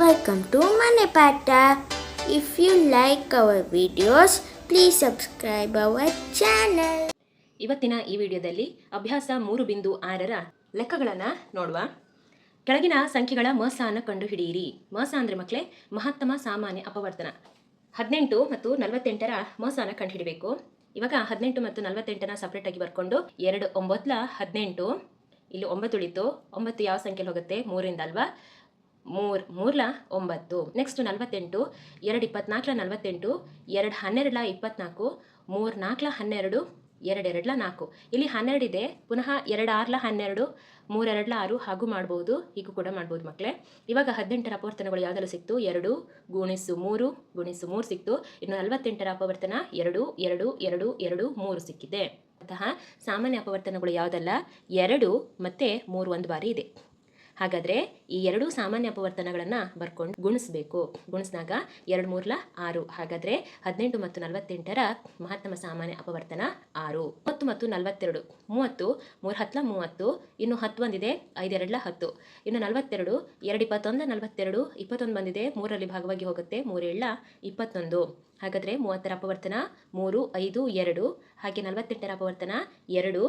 Welcome to Mane Pata. If you like our videos, please subscribe our channel. ಇವತ್ತಿನ ಈ ವಿಡಿಯೋದಲ್ಲಿ ಅಭ್ಯಾಸ ಮೂರು ಬಿಂದು ಆರರ ಲೆಕ್ಕಗಳನ್ನು ನೋಡುವ. ಕೆಳಗಿನ ಸಂಖ್ಯೆಗಳ ಮಸಾನ ಕಂಡುಹಿಡಿಯಿರಿ. ಮಸ ಅಂದರೆ ಮಕ್ಕಳೇ ಮಹತ್ತಮ ಸಾಮಾನ್ಯ ಅಪವರ್ತನ. ಹದಿನೆಂಟು ಮತ್ತು ನಲವತ್ತೆಂಟರ ಮಸಾನ ಕಂಡುಹಿಡಬೇಕು. ಇವಾಗ ಹದಿನೆಂಟು ಮತ್ತು ನಲವತ್ತೆಂಟನ ಸಪ್ರೇಟಾಗಿ ಬರ್ಕೊಂಡು ಎರಡು ಒಂಬತ್ತಲ ಹದಿನೆಂಟು. ಇಲ್ಲಿ ಒಂಬತ್ತು ಉಳಿತು. ಒಂಬತ್ತು ಯಾವ ಸಂಖ್ಯೆಲಿ ಹೋಗುತ್ತೆ? ಮೂರಿಂದ ಅಲ್ವಾ? ಮೂರ್, ಮೂರ್ಲ ಒಂಬತ್ತು. ನೆಕ್ಸ್ಟ್ ನಲವತ್ತೆಂಟು, ಎರಡು ಇಪ್ಪತ್ನಾಲ್ಕಲ ನಲವತ್ತೆಂಟು, ಎರಡು ಹನ್ನೆರಡಲ ಇಪ್ಪತ್ನಾಲ್ಕು, ಮೂರು ನಾಲ್ಕಲ ಹನ್ನೆರಡು ಎರಡೆರಡಲ ನಾಲ್ಕು. ಇಲ್ಲಿ ಹನ್ನೆರಡಿದೆ ಪುನಃ ಎರಡು ಆರ್ಲ ಹನ್ನೆರಡು ಮೂರೆರಡಲ ಆರು ಹಾಗೂ ಮಾಡ್ಬೋದು, ಹೀಗೂ ಕೂಡ ಮಾಡ್ಬೋದು ಮಕ್ಕಳೇ ಇವಾಗ ಹದಿನೆಂಟರ ಅಪವರ್ತನಗಳು ಯಾವುದೆಲ್ಲ ಸಿಕ್ತು? ಎರಡು ಗುಣಿಸು ಮೂರು ಗುಣಿಸು ಮೂರು ಸಿಕ್ತು. ಇನ್ನು ನಲವತ್ತೆಂಟರ ಅಪವರ್ತನ ಎರಡು ಎರಡು ಎರಡು ಎರಡು, ಮೂರು ಸಿಕ್ಕಿದೆ. ಅಂತಹ ಸಾಮಾನ್ಯ ಅಪವರ್ತನಗಳು ಯಾವುದಲ್ಲ? ಎರಡು ಮತ್ತು ಮೂರು ಒಂದು ಬಾರಿ ಇದೆ. ಹಾಗಾದರೆ ಈ ಎರಡೂ ಸಾಮಾನ್ಯ ಅಪವರ್ತನಗಳನ್ನು ಬರ್ಕೊಂಡು ಗುಣಿಸ್ಬೇಕು. ಗುಣಿಸಿದಾಗ ಎರಡು ಮೂರ್ಲ ಆರು. ಹಾಗಾದರೆ ಹದಿನೆಂಟು ಮತ್ತು ನಲವತ್ತೆಂಟರ ಮಹತ್ತಮ ಸಾಮಾನ್ಯ ಅಪವರ್ತನ ಆರು. ಮೂವತ್ತು ಮತ್ತು ನಲವತ್ತೆರಡು. ಮೂವತ್ತು, ಮೂರು ಹತ್ತಲ ಮೂವತ್ತು, ಇನ್ನು ಹತ್ತು ಬಂದಿದೆ, ಐದೆರಡ್ಲ ಹತ್ತು. ಇನ್ನು ನಲವತ್ತೆರಡು, ಎರಡು ಇಪ್ಪತ್ತೊಂದು, ನಲವತ್ತೆರಡು, ಇಪ್ಪತ್ತೊಂದು ಬಂದಿದೆ, ಮೂರರಲ್ಲಿ ಭಾಗವಾಗಿ ಹೋಗುತ್ತೆ ಮೂರೇಳ ಇಪ್ಪತ್ತೊಂದು. ಹಾಗಾದರೆ ಮೂವತ್ತರ ಅಪವರ್ತನ ಮೂರು, ಐದು, ಎರಡು, ಹಾಗೆ ನಲವತ್ತೆಂಟರ ಅಪವರ್ತನ ಎರಡು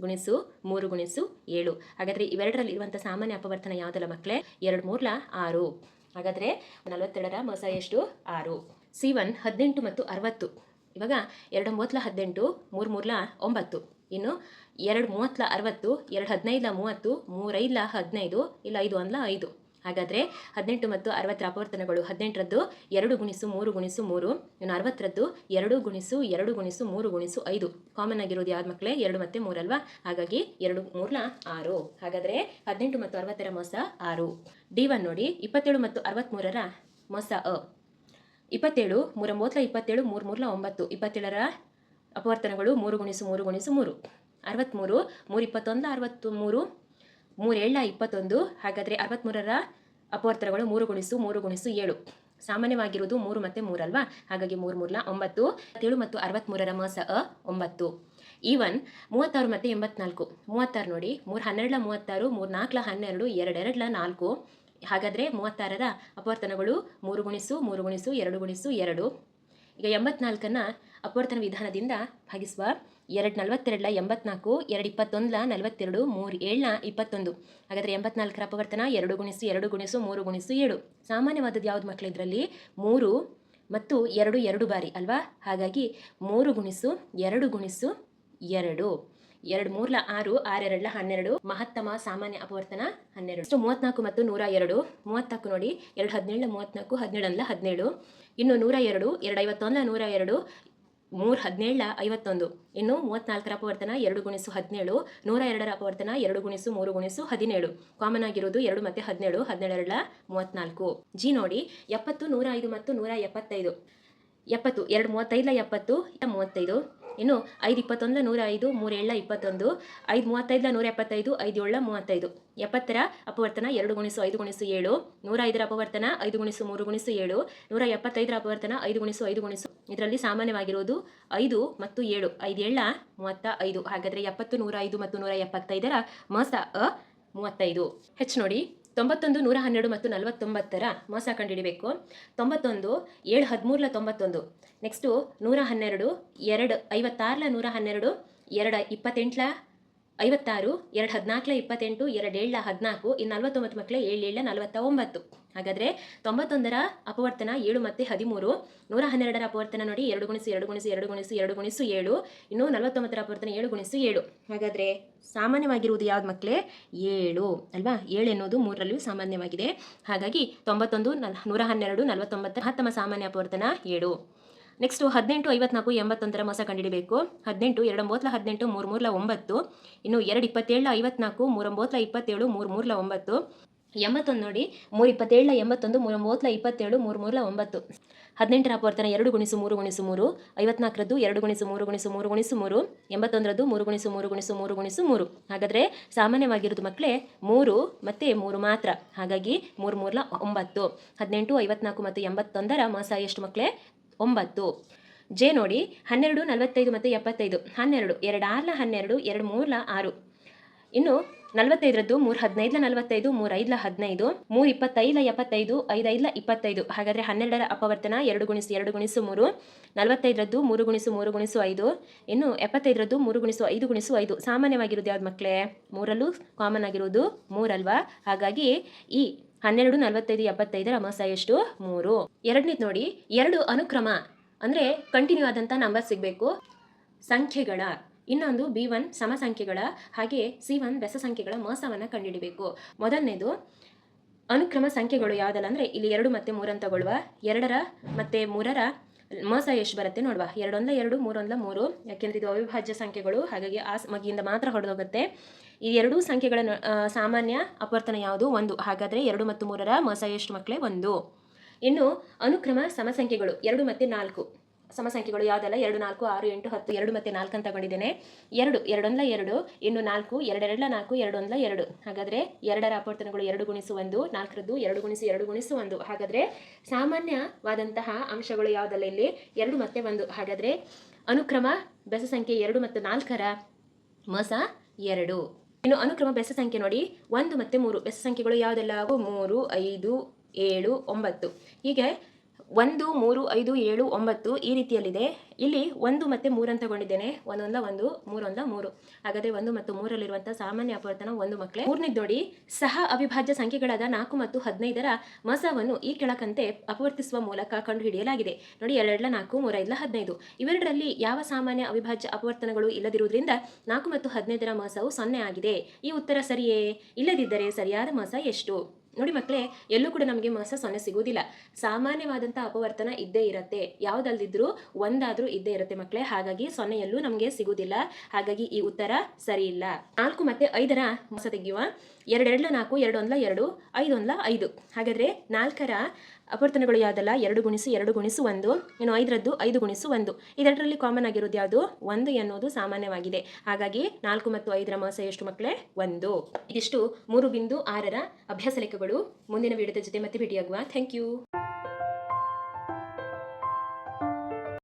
ಗುಣಿಸು ಮೂರು ಗುಣಿಸು ಏಳು. ಹಾಗಾದರೆ ಇವೆರಡರಲ್ಲಿ ಇರುವಂಥ ಸಾಮಾನ್ಯ ಅಪವರ್ತನ ಯಾವುದಲ್ಲ ಮಕ್ಕಳೇ ಎರಡು ಮೂರ್ಲ ಆರು. ಹಾಗಾದರೆ ನಲವತ್ತೆರಡರ ಮೊಸ ಎಷ್ಟು? ಆರು. ಸಿ ಒನ್ ಹದಿನೆಂಟು ಮತ್ತು ಅರವತ್ತು. ಇವಾಗ ಎರಡು ಮೂವತ್ತಲ ಹದಿನೆಂಟು, ಮೂರು ಮೂರ್ಲ ಒಂಬತ್ತು. ಇನ್ನು ಎರಡು ಮೂವತ್ತಲ ಅರವತ್ತು, ಎರಡು ಹದಿನೈದಲ ಮೂವತ್ತು, ಮೂರೈದಲ ಹದಿನೈದು, ಇಲ್ಲ ಐದು ಒಂದಲ ಐದು. ಹಾಗಾದರೆ ಹದಿನೆಂಟು ಮತ್ತು ಅರವತ್ತರ ಅಪವರ್ತನಗಳು ಹದಿನೆಂಟರದ್ದು ಎರಡು ಗುಣಿಸು ಮೂರು ಗುಣಿಸು ಮೂರು, ಇನ್ನು ಅರವತ್ತರದ್ದು ಎರಡು ಗುಣಿಸು ಎರಡು ಗುಣಿಸು ಮೂರು ಗುಣಿಸು ಐದು. ಕಾಮನ್ ಆಗಿರೋದು ಯಾವ್ದು ಮಕ್ಕಳೇ ಎರಡು ಮತ್ತು ಮೂರಲ್ವಾ ಹಾಗಾಗಿ ಎರಡು ಮೂರನ ಆರು. ಹಾಗಾದರೆ ಹದಿನೆಂಟು ಮತ್ತು ಅರವತ್ತರ ಮೋಸ ಆರು. ಡಿ ಒನ್ ನೋಡಿ, ಇಪ್ಪತ್ತೇಳು ಮತ್ತು ಅರವತ್ತ್ಮೂರರ ಮೋಸ ಅ. ಇಪ್ಪತ್ತೇಳು, ಮೂರ ಮೂವತ್ತಲ ಇಪ್ಪತ್ತೇಳು, ಮೂರು ಮೂರ್ಲ ಒಂಬತ್ತು. ಇಪ್ಪತ್ತೇಳರ ಅಪವರ್ತನಗಳು ಮೂರು ಗುಣಿಸು ಮೂರು ಗುಣಿಸು ಮೂರು. ಅರವತ್ತ್ಮೂರು ಮೂರು ಇಪ್ಪತ್ತೊಂದು ಅರವತ್ತು ಮೂರು ಮೂರೇಳ ಇಪ್ಪತ್ತೊಂದು, ಹಾಗಾದರೆ ಅರವತ್ತ್ಮೂರರ ಅಪವರ್ತನಗಳು ಮೂರು ಗುಣಿಸು ಮೂರು ಗುಣಿಸು ಏಳು. ಸಾಮಾನ್ಯವಾಗಿರುವುದು ಮೂರು ಮತ್ತು ಮೂರಲ್ವಾ? ಹಾಗಾಗಿ ಮೂರು ಮೂರ್ಲ ಒಂಬತ್ತು ಏಳು ಮತ್ತು ಅರವತ್ತ್ಮೂರರ ಮಾಸ ಅ, ಒಂಬತ್ತು. ಈವನ್ ಮೂವತ್ತಾರು ಮತ್ತು ಎಂಬತ್ನಾಲ್ಕು. ಮೂವತ್ತಾರು ನೋಡಿ, ಮೂರು ಹನ್ನೆರಡಲ ಮೂವತ್ತಾರು, ಮೂರು ನಾಲ್ಕಲ ಹನ್ನೆರಡು, ಎರಡೆರಡಲ ನಾಲ್ಕು. ಹಾಗಾದರೆ ಮೂವತ್ತಾರರ ಅಪವರ್ತನಗಳು ಮೂರು ಗುಣಿಸು ಮೂರು ಗುಣಿಸು, ಎರಡು ಗುಣಿಸು, ಎರಡು. ಈಗ ಎಂಬತ್ನಾಲ್ಕನ್ನು ಅಪವರ್ತನ ವಿಧಾನದಿಂದ ಭಾಗಿಸುವ ಎರಡು ನಲವತ್ತೆರಡಲ ಎಂಬತ್ನಾಲ್ಕು ಎರಡು ಇಪ್ಪತ್ತೊಂದಲ ನಲವತ್ತೆರಡು ಮೂರು ಏಳನ ಇಪ್ಪತ್ತೊಂದು. ಹಾಗಾದರೆ ಎಂಬತ್ನಾಲ್ಕರ ಅಪವರ್ತನ ಎರಡು ಗುಣಿಸು ಎರಡು ಗುಣಿಸು ಮೂರು ಗುಣಿಸು ಏಳು. ಸಾಮಾನ್ಯವಾದದ್ದು ಯಾವುದು ಮಕ್ಕಳು ಇದರಲ್ಲಿ? ಮೂರು ಮತ್ತು ಎರಡು ಎರಡು ಬಾರಿ, ಅಲ್ವಾ? ಹಾಗಾಗಿ ಮೂರು ಗುಣಿಸು ಎರಡು ಗುಣಿಸು ಎರಡು. ಎರಡು ಮೂರ್ಲ ಆರು, ಆರೆರಡ್ಲ ಹನ್ನೆರಡು, ಮಹತ್ತಮ ಸಾಮಾನ್ಯ ಅಪವರ್ತನ ಹನ್ನೆರಡು. ಸೊ ಮೂವತ್ನಾಲ್ಕು ಮತ್ತು ನೂರ ಎರಡು. ಮೂವತ್ನಾಲ್ಕು ನೋಡಿ, ಎರಡು ಹದಿನೇಳು ಮೂವತ್ನಾಲ್ಕು ಹದಿನೇಳು ಅಲ್ಲ ಹದಿನೇಳು. ಇನ್ನು ನೂರ ಎರಡು ಎರಡು ಐವತ್ತೊಂದಲ ನೂರ ಎರಡು ಮೂರು ಹದಿನೇಳ ಐವತ್ತೊಂದು. ಇನ್ನು ಮೂವತ್ನಾಲ್ಕರ ಅಪವರ್ತನ ಎರಡು ಗುಣಿಸು ಹದಿನೇಳು, ನೂರ ಎರಡರ ಅಪವರ್ತನ ಎರಡು ಗುಣಿಸು ಮೂರು ಗುಣಿಸು ಹದಿನೇಳು. ಕಾಮನ್ ಆಗಿರೋದು ಎರಡು ಮತ್ತೆ ಹದಿನೇಳು ಹದಿನೇಳರ ಮೂವತ್ನಾಲ್ಕು. ಜಿ ನೋಡಿ, ಎಪ್ಪತ್ತು, ನೂರ ಐದು ಮತ್ತು ನೂರ ಎಪ್ಪತ್ತೈದು. ಎಪ್ಪತ್ತು, ಎರಡು ಮೂವತ್ತೈದಲ ಎಪ್ಪತ್ತು, ಮೂವತ್ತೈದು. ಇನ್ನು ಐದು ಇಪ್ಪತ್ತೊಂದು ನೂರ ಐದು ಮೂರೇಳ ಇಪ್ಪತ್ತೊಂದು, ಐದು ಮೂವತ್ತೈದಲ ನೂರ ಎಪ್ಪತ್ತೈದು ಐದು ಏಳ, ಮೂವತ್ತೈದು. ಎಪ್ಪತ್ತರ ಅಪವರ್ತನ ಎರಡು ಗುಣಿಸು ಐದು ಗುಣಿಸು ಏಳು ನೂರ ಐದರ ಅಪವರ್ತನ ಐದು ಗುಣಿಸು ಮೂರು ಗುಣಿಸು ಏಳು ನೂರ ಎಪ್ಪತ್ತೈದರ ಅಪವರ್ತನ ಐದು ಗುಣಿಸು ಐದು ಗುಣಿಸು ಇದರಲ್ಲಿ ಸಾಮಾನ್ಯವಾಗಿರುವುದು ಐದು ಮತ್ತು ಏಳು. ಐದು ಏಳ, ಮೂವತ್ತ ಐದು. ಹಾಗಾದರೆ ಎಪ್ಪತ್ತು ನೂರ ಐದು ಮತ್ತು ನೂರ ಎಪ್ಪತ್ತೈದರ ಮಸ ಅ ಮೂವತ್ತೈದು. ಹೆಚ್ಚು ನೋಡಿ. ತೊಂಬತ್ತೊಂದು, ನೂರ ಹನ್ನೆರಡು ಮತ್ತು ನಲವತ್ತೊಂಬತ್ತರ ಮೋಸ ಕಂಡುಹಿಡಿಬೇಕು. ತೊಂಬತ್ತೊಂದು, ಏಳು ಹದಿಮೂರಲ ತೊಂಬತ್ತೊಂದು. ನೆಕ್ಸ್ಟು ನೂರ ಹನ್ನೆರಡು, ಎರಡು ಐವತ್ತಾರಲ ನೂರ ಹನ್ನೆರಡು, ಎರಡು ಇಪ್ಪತ್ತೆಂಟ್ಲ ಐವತ್ತಾರು, ಎರಡು ಹದಿನಾಲ್ಕಲ ಇಪ್ಪತ್ತೆಂಟು, ಎರಡು ಏಳ ಹದಿನಾಲ್ಕು, ಇನ್ನು ನಲವತ್ತೊಂಬತ್ತು ಮಕ್ಕಳೇ ಏಳು ಏಳ ನಲವತ್ತ ಒಂಬತ್ತು. ಹಾಗಾದರೆ ತೊಂಬತ್ತೊಂದರ ಅಪವರ್ತನ ಏಳು ಮತ್ತು ಹದಿಮೂರು, ನೂರ ಹನ್ನೆರಡರ ಅಪವರ್ತನ ನೋಡಿ ಎರಡು ಗುಣಿಸು ಎರಡು ಗುಣಿಸು ಎರಡು ಗುಣಿಸು ಎರಡು ಗುಣಿಸು ಏಳು, ಇನ್ನು ನಲವತ್ತೊಂಬತ್ತರ ಅಪವರ್ತನ ಏಳು ಗುಣಿಸು ಏಳು. ಹಾಗಾದರೆ ಸಾಮಾನ್ಯವಾಗಿರುವುದು ಯಾವ್ದು ಮಕ್ಕಳೇ? ಏಳು, ಅಲ್ವಾ? ಏಳು ಎನ್ನುವುದು ಮೂರರಲ್ಲಿಯೂ ಸಾಮಾನ್ಯವಾಗಿದೆ. ಹಾಗಾಗಿ ತೊಂಬತ್ತೊಂದು ನೂರ ಹನ್ನೆರಡು ನಲವತ್ತೊಂಬತ್ತು ಮಹತ್ತಮ ಸಾಮಾನ್ಯ ಅಪವರ್ತನ ಏಳು. ನೆಕ್ಸ್ಟು ಹದಿನೆಂಟು, ಐವತ್ನಾಲ್ಕು, ಎಂಬತ್ತೊಂದರ ಮಾಸ ಕಂಡಿಡಬೇಕು. ಹದಿನೆಂಟು ಎರಡು ಒಂಬತ್ತಲ ಹದಿನೆಂಟು ಮೂರು ಮೂರ್ಲ ಒಂಬತ್ತು. ಇನ್ನು ಎರಡು ಇಪ್ಪತ್ತೇಳು ಐವತ್ನಾಲ್ಕು, ಮೂರೊಂಬತ್ತಲ ಇಪ್ಪತ್ತೇಳು ಮೂರು ಮೂರ್ಲ ಒಂಬತ್ತು. ಎಂಬತ್ತೊಂದು ನೋಡಿ, ಮೂರು ಇಪ್ಪತ್ತೇಳು ಎಂಬತ್ತೊಂದು, ಮೂರೊಂಬತ್ತಲ ಇಪ್ಪತ್ತೇಳು ಮೂರು ಮೂರಲ ಒಂಬತ್ತು. ಹದಿನೆಂಟರ ಅಪವರ್ತನ ಎರಡು ಗುಣಿಸು ಮೂರು ಗುಣಿಸು ಮೂರು. ಐವತ್ನಾಲ್ಕರದ್ದು ಎರಡು ಗುಣಿಸು ಮೂರು ಗುಣಿಸು ಮೂರು ಗುಣಿಸು ಮೂರು. ಎಂಬತ್ತೊಂದರದ್ದು ಮೂರು ಗುಣಿಸು ಮೂರು ಗುಣಿಸು ಮೂರು ಗುಣಿಸು ಮೂರು. ಹಾಗಾದರೆ ಸಾಮಾನ್ಯವಾಗಿರೋದು ಮಕ್ಕಳೇ, ಮೂರು ಮತ್ತು ಮೂರು ಮಾತ್ರ. ಹಾಗಾಗಿ ಮೂರು ಮೂರಲ ಒಂಬತ್ತು. ಹದಿನೆಂಟು, ಐವತ್ನಾಲ್ಕು ಮತ್ತು ಎಂಬತ್ತೊಂದರ ಮಾಸ ಎಷ್ಟು ಮಕ್ಕಳೇ? ಒಂಬತ್ತು. ಜೆ ನೋಡಿ, ಹನ್ನೆರಡು, ನಲವತ್ತೈದು ಮತ್ತು ಎಪ್ಪತ್ತೈದು. ಹನ್ನೆರಡು ಎರಡು ಆರ್ಲ ಹನ್ನೆರಡು ಎರಡು ಮೂರ್ಲ ಆರು. ಇನ್ನು ನಲವತ್ತೈದರದ್ದು ಮೂರು ಹದಿನೈದಲ ನಲವತ್ತೈದು ಮೂರು ಐದಲ ಹದಿನೈದು ಮೂರು ಇಪ್ಪತ್ತೈದಲ ಎಪ್ಪತ್ತೈದು ಐದು ಐದಲ ಇಪ್ಪತ್ತೈದು. ಹಾಗಾದರೆ ಹನ್ನೆರಡರ ಅಪವರ್ತನ ಎರಡು ಗುಣಿಸು ಎರಡು ಗುಣಿಸು ಮೂರು. ನಲವತ್ತೈದರದ್ದು ಮೂರು ಗುಣಿಸು ಮೂರು ಗುಣಿಸು ಐದು. ಇನ್ನು ಎಪ್ಪತ್ತೈದರದ್ದು ಮೂರು ಗುಣಿಸು ಐದು ಗುಣಿಸು ಐದು. ಸಾಮಾನ್ಯವಾಗಿರೋದು ಯಾವ್ದು ಮಕ್ಕಳೇ ಮೂರಲ್ಲೂ ಕಾಮನ್ ಆಗಿರೋದು ಮೂರಲ್ವಾ? ಹಾಗಾಗಿ ಈ ಹನ್ನೆರಡು, ನಲವತ್ತೈದು ಎಪ್ಪತ್ತೈದರ ಮಸ ಎಷ್ಟು ಮೂರು. ಎರಡನೇದು ನೋಡಿ, ಎರಡು ಅನುಕ್ರಮ. ಅಂದರೆ ಕಂಟಿನ್ಯೂ ಆದಂಥ ನಂಬರ್ ಸಿಗಬೇಕು. ಸಂಖ್ಯೆಗಳ. ಇನ್ನೊಂದು ಬಿ ಒನ್ ಸಮ ಸಂಖ್ಯೆಗಳ ಹಾಗೆ ಸಿ ಒನ್ ಬೆಸ ಸಂಖ್ಯೆಗಳ ಮೋಸವನ್ನು ಕಂಡುಹಿಡಿಬೇಕು. ಮೊದಲನೇದು, ಅನುಕ್ರಮ ಸಂಖ್ಯೆಗಳು ಯಾವುದಲ್ಲ ಅಂದರೆ, ಇಲ್ಲಿ ಎರಡು ಮತ್ತು ಮೂರನ್ನು ತಗೊಳ್ಳುವ ಎರಡರ ಮತ್ತು ಮೂರರ ಮೋಸ ಎಷ್ಟು ಬರುತ್ತೆ ನೋಡುವ. ಎರಡೊಂದ ಎರಡು ಮೂರೊಂದ ಮೂರು. ಯಾಕೆಂದ್ರೆ ಇದು ಅವಿಭಾಜ್ಯ ಸಂಖ್ಯೆಗಳು, ಹಾಗಾಗಿ ಆ ಮಗಿಯಿಂದ ಮಾತ್ರ ಹೊಡೆದೋಗುತ್ತೆ. ಈ ಎರಡೂ ಸಂಖ್ಯೆಗಳ ಸಾಮಾನ್ಯ ಅಪವರ್ತನ ಯಾವುದು? ಒಂದು. ಹಾಗಾದರೆ ಎರಡು ಮತ್ತು ಮೂರರ ಮೋಸ ಎಷ್ಟು ಮಕ್ಕಳೇ ಒಂದು. ಇನ್ನು ಅನುಕ್ರಮ ಸಮಸಂಖ್ಯೆಗಳು. ಎರಡು ಮತ್ತು ನಾಲ್ಕು. ಸಮಸಂಖ್ಯೆಗಳು ಯಾವುದೆಲ್ಲ? ಎರಡು, ನಾಲ್ಕು, ಆರು, ಎಂಟು, ಹತ್ತು. ಎರಡು ಮತ್ತು ನಾಲ್ಕು ಅಂತ ತಗೊಂಡಿದ್ದೇನೆ. ಎರಡು, ಎರಡೊಂದ್ಲ ಎರಡು, ಇನ್ನು ನಾಲ್ಕು, ಎರಡೆರಡ್ಲ ನಾಲ್ಕು, ಎರಡೊಂದ್ಲ ಎರಡು. ಹಾಗಾದರೆ ಎರಡರ ಅಪವರ್ತನಗಳು ಎರಡು ಗುಣಿಸು ಒಂದು, ನಾಲ್ಕರದ್ದು ಎರಡು ಗುಣಿಸು ಎರಡು ಗುಣಿಸು ಒಂದು. ಹಾಗಾದರೆ ಸಾಮಾನ್ಯವಾದಂತಹ ಅಂಶಗಳು ಯಾವುದಲ್ಲ ಇಲ್ಲಿ? ಎರಡು ಮತ್ತು ಒಂದು. ಹಾಗಾದರೆ ಅನುಕ್ರಮ ಬೆಸ ಸಂಖ್ಯೆ ಎರಡು ಮತ್ತು ನಾಲ್ಕರ ಮಸ ಎರಡು. ಇನ್ನು ಅನುಕ್ರಮ ಬೆಸ ಸಂಖ್ಯೆ ನೋಡಿ, ಒಂದು ಮತ್ತು ಮೂರು. ಬೆಸ ಸಂಖ್ಯೆಗಳು ಯಾವುದೆಲ್ಲ? ಮೂರು, ಐದು, ಏಳು, ಒಂಬತ್ತು. ಹೀಗೆ ಒಂದು, ಮೂರು, ಐದು, ಏಳು, ಒಂಬತ್ತು ಈ ರೀತಿಯಲ್ಲಿದೆ. ಇಲ್ಲಿ ಒಂದು ಮತ್ತು ಅಂತ ತಗೊಂಡಿದ್ದೇನೆ. ಒಂದೊಂದ ಒಂದು ಮೂರೊಂದ ಮೂರು. ಹಾಗಾದರೆ ಒಂದು ಮತ್ತು ಮೂರಲ್ಲಿರುವಂಥ ಸಾಮಾನ್ಯ ಅಪವರ್ತನ ಒಂದು ಮಕ್ಕಳೇ ಮೂರನೇದು ನೋಡಿ ಸಹ ಅವಿಭಾಜ್ಯ ಸಂಖ್ಯೆಗಳಾದ ನಾಲ್ಕು ಮತ್ತು ಹದಿನೈದರ ಮಸವನ್ನು ಈ ಕೆಳಕಂತೆ ಅಪವರ್ತಿಸುವ ಮೂಲಕ ಕಂಡುಹಿಡಿಯಲಾಗಿದೆ. ನೋಡಿ, ಎರಡೆರಡ್ಲ ನಾಲ್ಕು, ಮೂರೈದ್ಲ ಹದಿನೈದು. ಇವೆರಡರಲ್ಲಿ ಯಾವ ಸಾಮಾನ್ಯ ಅವಿಭಾಜ್ಯ ಅಪವರ್ತನಗಳು ಇಲ್ಲದಿರುವುದರಿಂದ ನಾಲ್ಕು ಮತ್ತು ಹದಿನೈದರ ಮಸವು ಸೊನ್ನೆ ಆಗಿದೆ. ಈ ಉತ್ತರ ಸರಿಯೇ? ಇಲ್ಲದಿದ್ದರೆ ಸರಿಯಾದ ಮಸ ಎಷ್ಟು? ನೋಡಿ ಮಕ್ಕಳೇ, ಎಲ್ಲೂ ಕೂಡ ನಮಗೆ ಮಾಸ ಸೊನ್ನೆ ಸಿಗುವುದಿಲ್ಲ. ಸಾಮಾನ್ಯವಾದಂಥ ಅಪವರ್ತನ ಇದ್ದೇ ಇರುತ್ತೆ. ಯಾವುದಲ್ದಿದ್ರೂ ಒಂದಾದರೂ ಇದ್ದೇ ಇರುತ್ತೆ ಮಕ್ಕಳೇ. ಹಾಗಾಗಿ ಸೊನ್ನೆಯಲ್ಲೂ ನಮಗೆ ಸಿಗುವುದಿಲ್ಲ. ಹಾಗಾಗಿ ಈ ಉತ್ತರ ಸರಿ ಇಲ್ಲ ನಾಲ್ಕು ಮತ್ತೆ ಐದರ ಮಾಸ ತೆಗೆಯುವ. ಎರಡೆರಡ್ಲ ನಾಲ್ಕು, ಎರಡೊಂದ್ಲ ಎರಡು, ಐದೊಂದ್ಲ ಐದು. ಹಾಗಾದರೆ ನಾಲ್ಕರ ಅಪವರ್ತನಗಳು ಯಾವುದಲ್ಲ? ಎರಡು ಗುಣಿಸು ಎರಡು ಗುಣಿಸು ಒಂದು. ಇನ್ನು ಐದರದ್ದು? ಐದು ಗುಣಿಸು ಒಂದು. ಇದರಲ್ಲಿ ಕಾಮನ್ ಆಗಿರೋದು ಯಾವುದು? ಒಂದು ಎನ್ನುವುದು ಸಾಮಾನ್ಯವಾಗಿದೆ. ಹಾಗಾಗಿ ನಾಲ್ಕು ಮತ್ತು ಐದರ ಮಾಸ ಎಷ್ಟು ಮಕ್ಕಳೇ? ಒಂದು. ಇದಿಷ್ಟು ಮೂರು ಬಿಂದು ಆರರ ಅಭ್ಯಾಸ ಲೆಕ್ಕಗಳು. ಮುಂದಿನ ವಿಡಿಯೋದ ಜೊತೆ ಮತ್ತೆ ಭೇಟಿಯಾಗುವ. Thank you